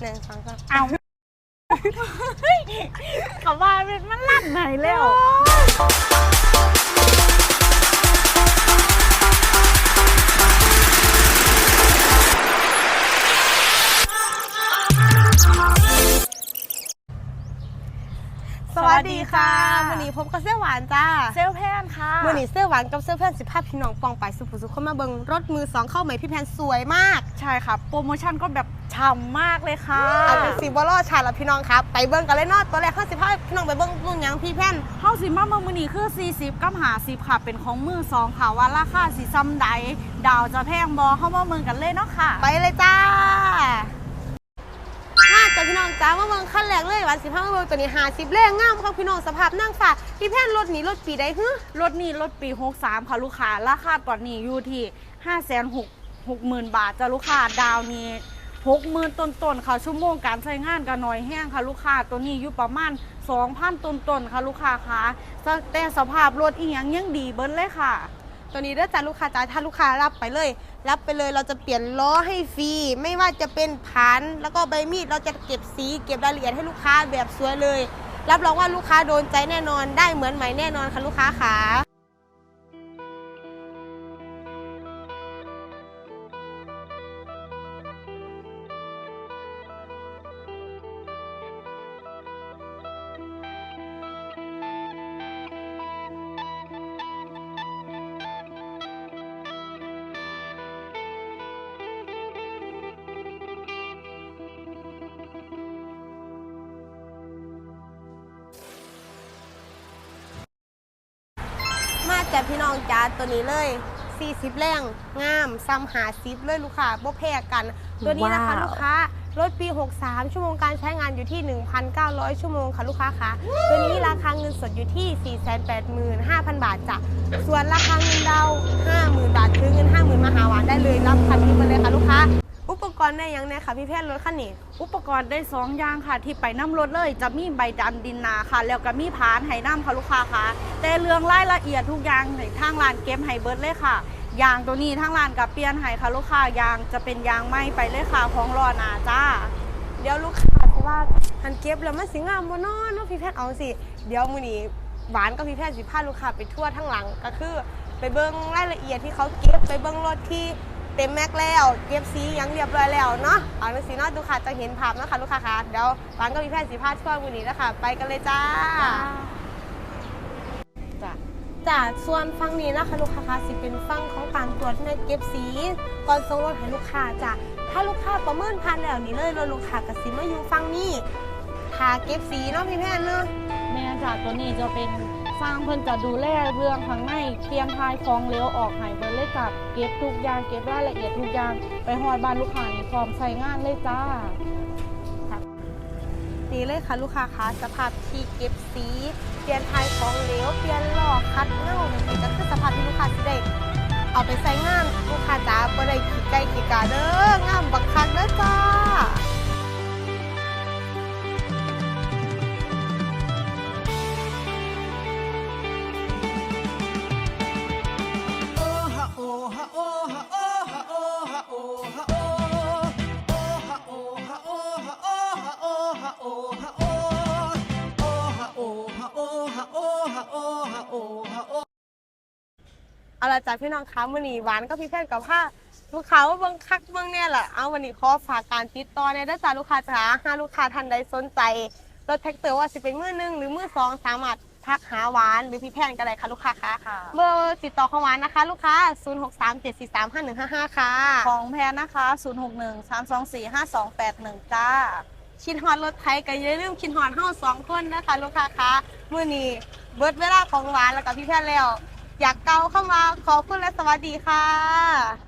หนึ่งสองสามเอาเขาว่าเป็นมันลั่นไหนแล้วสวัสดีค่ะวันนี้พบกับเสื้อหวานจ้าเซลแพนค่ะวันนี้เสื้อหวานกับเสื้อเพื่อนสิภาพพี่น้องปองไปสุภุสุขเข้ามาเบิงรถมือสองเข้าใหม่พี่แพนสวยมาก ใช่ค่ะ โปรโมชั่นก็แบบ ฉ่ำมากเลยค่ะเอาเป็นสีบอลชาแล้วพี่น้องครับ ไปเบิ้งกันเลยเนาะตัวแรกข้าสิภาพพี่น้องไปเบิ้งรุ่นหยังพี่แพนเฮาสิมาเมืองมือนี้คือ 40กับหา10ค่ะ เป็นของมือสองค่ะว่าราคาสิซ้ำใด ดาวจะแพงบอเข้ามาเมืองกันเลยเนาะค่ะ ไปเลยจ้ามาจ้ะพี่น้องจ้ามาเบิ้งขั้นแรกเลยหวานสิภาพมาเบิ้งตัวนี้หาสิบเล่งงามครับพี่น้องสภาพนั่งฝ่าพี่แพนรถนี้รถปีใดฮึรถนี้รถปี63ค่ะลูกค้าราคาตอนนี้อยู่ที่5 6 6 0 0 0 0บาทจ้ะลูกค้าดาวนี้ 60,000ต้นๆค่ะชั่วโมงการใช้งานก็น้อยแห้งค่ะลูกค้าตัวนี้อยู่ประมาณ2,000ต้นๆค่ะลูกค้าคะแต่สภาพรถอีหยังยังดีเบิ้ลเลยค่ะ ตัวนี้เด้อจ้าลูกค้าจ้าถ้าลูกค้ารับไปเลย รับไปเลยเราจะเปลี่ยนล้อให้ฟรีไม่ว่าจะเป็นพันแล้วก็ใบมีดเราจะเก็บสีเก็บรายละเอียดให้ลูกค้าแบบสวยเลย รับรองว่าลูกค้าโดนใจแน่นอนได้เหมือนใหม่แน่นอนค่ะลูกค้าขา จากพี่น้องจ้าตัวนี้เลย40แรงงามซ้ำหาซิปเลยลูกค้าบ่แพ้กัน ตัวนี้นะคะว้าวลูกค้ารถปี 63 ชั่วโมงการใช้งานอยู่ที่ 1,900 ชั่วโมงค่ะลูกค้าคะตัวนี้ราคาเงินสดอยู่ที่ 485,000 บาทจ้ะ ส่วนราคาเงินดาวน์50,000 บาทคือเงิน 50,000 มาหาหวานได้เลย รับทันทีมาเลยค่ะลูกค้า อุปกรณ์ได้ยังไงคะพี่แพทย์รถคันนี้ อุปกรณ์ได้สองอย่างค่ะ ที่ไปน้ำรถเลย จะมีใบดันดินนาค่ะ แล้วก็มีผานไหน้ำค่ะลูกค้าค่ะ แต่เรื่องรายละเอียดทุกอย่างในทางร้านเก็บไฮเบิร์ดเลยค่ะยางตัวนี้ทางร้านกับเปลี่ยนให้ค่ะลูกค้ายางจะเป็นยางไหมไปเลยค่ะของรอนาจ้า เดี๋ยวลูกค้าสิว่าหันเก็บแล้วมันสิงามบ่เนอนเนาะพี่แพทย์เอาสิ เดี๋ยวมือนี้หวานกับพี่แพทย์สิพาลูกค้าไปทั่วทั้งหลังก็คือ ไปเบิ่งรายละเอียดที่เขาเก็บไปเบิ่งรถที่ เต็มแม็กแล้วเก็บสีหยังเรียบร้อยแล้วเนาะเอาจังซี่เนาะลูกค้าจะเห็นภาพเนาะคะลูกค้าคะเดี๋ยวหวานกับพี่แพทย์สิพาทั่วมื้อนี้แล้วค่ะไปกันเลยจ้าจ้าจากส่วนฟังนี้นะคะ ลูกค้าคะสิเป็นฟังของการตรวจเม็ดเก็บสีก่อนส่งรถให้ลูกค้าจ้ะถ้าลูกค้าประเมินผ่านแล้วนี่เลยรถลูกค้าก็สิมาอยู่ฟังนี้ทาเก็บสีเนาะพี่แพนเนาะแม่จ้าตัวนี้จะเป็น สร้างเพิ่นจะดูแลเรื่องข้างในเตรียมทายของเลี้ยวออกให้เบิร์ดเลยกับเก็บทุกอย่างเก็บรายละเอียดทุกอย่างไปหอดบ้านลูกค้านี่พร้อมใช้งานเลยจ้านี่เลยค่ะลูกค้าคะสภาพที่เก็บสีเปลี่ยนทายของเหลวเปลี่ยนหล้อคัดเงานี่ก็คือสภาพที่ลูกค้าสิได้เอาไปใส่งานลูกค้าจ๋าบ่ได้ขี้ไก่ขี้กาเด้องามบักคักเด้อจ้า เอาละจ้ะพี่น้องคะวันนี้หวานก็พี่แพนกับผ้าลูกค้าว่าเบิ่งคักเบิ่งเนี่ยแหละเอาวันนี้ขอฝากการติดต่อเนี่ยเด้อจ้าลูกค้าจ๋าหาลูกค้าท่านใดสนใจรถแท็กเตอร์ว่าสิเป็นมือหนึ่งหรือมือสองสามารถทักหาหวานหรือพี่แพนก็ได้ค่ะลูกค้าคะค่ะเบอร์ติดต่อของหวานนะคะ ลูกค้า 0 6 3 7 4 3 5 1 5 5 ค่ะ ของแพนนะคะ 061 324 5281 จ้าคิดฮอดรถไทยก็อย่าลืมคิดฮอดเฮาสองคนนะคะลูกค้าคะมื้อนี้เบิดเวลาของหวานแล้วกับพี่แพนแล้ว อยากเกาเข้ามาขอบคุณและสวัสดีค่ะ